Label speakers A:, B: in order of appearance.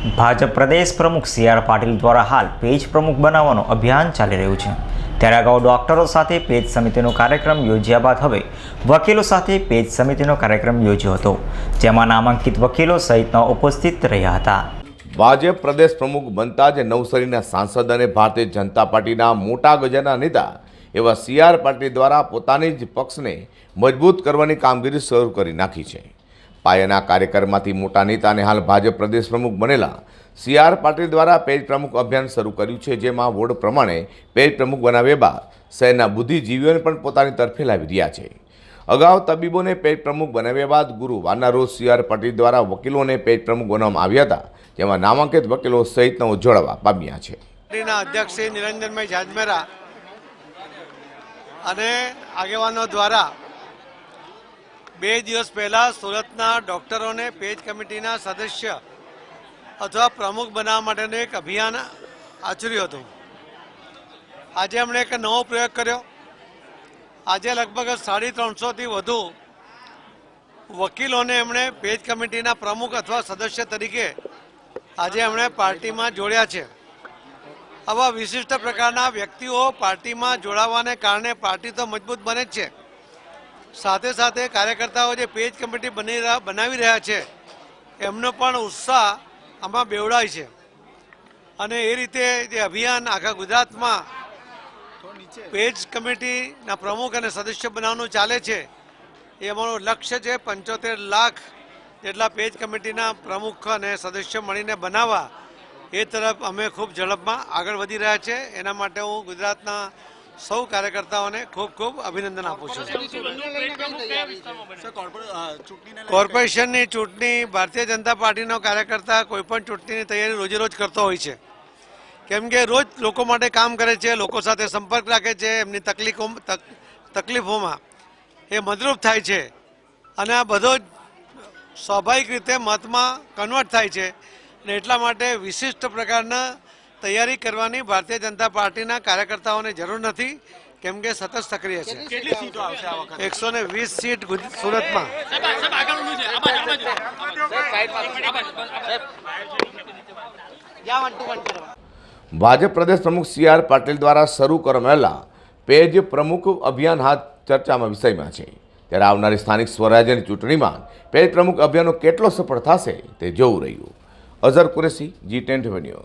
A: ભાજપ પ્રદેશ પ્રમુખ C R Patil દ્વારા હાલ પેજ પ્રમુખ બનાવવાનું અભિયાન ચાલી રહ્યું છે. ત્યારે અગાઉ ડોક્ટરો સાથે પેજ સમિતિનો કાર્યક્રમ યોજ્યા બાદ હવે વકીલો સાથે પેજ સમિતિનો કાર્યક્રમ યોજ્યો હતો, જેમાં નામાંકિત વકીલો સહિતના ઉપસ્થિત રહ્યા હતા.
B: ભાજપ પ્રદેશ પ્રમુખ બનતા જ નવસારીના સાંસદ અને ભારતીય જનતા પાર્ટીના મોટા ગજાના નેતા એવા સી આર પાટીલ દ્વારા પોતાની જ પક્ષને મજબૂત કરવાની કામગીરી શરૂ કરી નાખી છે. પાયાના કાર્યકરમાંથી મોટા નેતા અને હાલ ભાજપ પ્રદેશ પ્રમુખ બનેલા સી આર પાટીલ દ્વારા પેજ પ્રમુખ અભિયાન શરૂ કર્યું છે, જેમાં વોર્ડ પ્રમાણે પેજ પ્રમુખ બનાવ્યા બાદ શહેરના બુદ્ધિજીવીઓને પણ પોતાની તરફે લાવી રહ્યા છે. અગાઉ તબીબોને પેજ પ્રમુખ બનાવ્યા બાદ ગુરુવારના રોજ સી આર પાટીલ દ્વારા વકીલોને પેજ પ્રમુખ બનાવવામાં આવ્યા હતા, જેમાં નામાંકિત વકીલો સહિતનો જોડાવા પામ્યા છે.
C: અધ્યક્ષ નિરંજનભાઈ જાજમેરા અને આગેવાનો દ્વારા બે દિવસ પહેલા સુરતના ડોક્ટરોને પેજ કમિટીના સદસ્ય અથવા પ્રમુખ બનાવવા માટેનું એક અભિયાન આચર્યું હતું. આજે એમણે એક નવો પ્રયોગ કર્યો. આજે લગભગ સાડી ત્રણસોથી વધુ વકીલોને એમણે પેજ કમિટીના પ્રમુખ અથવા સદસ્ય તરીકે આજે એમણે પાર્ટીમાં જોડ્યા છે. આવા વિશિષ્ટ પ્રકારના વ્યક્તિઓ પાર્ટીમાં જોડાવાને કારણે પાર્ટી તો મજબૂત બને જ છે. સાથે સાથે કાર્યકર્તાઓ જે પેજ કમિટી બની રહ્યા, બનાવી રહ્યા છે, એમનો પણ ઉત્સાહ આમાં બેવડાય છે. અને એ રીતે જે અભિયાન આખા ગુજરાતમાં પેજ કમિટીના પ્રમુખ અને સદસ્ય બનાવવાનું ચાલે છે, એ અમારું લક્ષ્ય છે પંચોતેર લાખ જેટલા પેજ કમિટીના પ્રમુખ અને સદસ્ય મળીને બનાવવા. એ તરફ અમે ખૂબ ઝડપમાં આગળ વધી રહ્યા છે. એના માટે હું ગુજરાતના સૌ કાર્યકર્તાઓને ખૂબ ખૂબ અભિનંદન આપું છું. કોર્પોરેશનની ચૂંટણી ભારતીય જનતા પાર્ટીનો કાર્યકર્તા કોઈ પણ ચૂંટણીની તૈયારી રોજે રોજ કરતો હોય છે. કેમ કે રોજ લોકો માટે કામ કરે છે લોકો સાથે સંપર્ક રાખે છે એમની તકલીફો તકલીફોમાં એ મદરૂપ થાય છે. અને આ બધો જ સ્વાભાવિક રીતે મતમાં કન્વર્ટ થાય છે. અને એટલા માટે વિશિષ્ટ પ્રકારના તૈયારી કરવાની ભારતીય જનતા પાર્ટીના કાર્યકર્તાઓને જરૂર નથી કેમ કે સતત સક્રિય છે. એકસો ને વીસ સીટ સુરતમાં.
B: ભાજપ પ્રદેશ પ્રમુખ સી આર પાટીલ દ્વારા શરૂ કરવામાં પેજ પ્રમુખ અભિયાન હાથ ચર્ચામાં વિષયમાં છે. ત્યારે આવનારી સ્થાનિક સ્વરાજ્યની ચૂંટણીમાં પેજ પ્રમુખ અભિયાનો કેટલો સફળ થશે તે જોવું રહ્યું. Azhar Qureshi ji Tent News.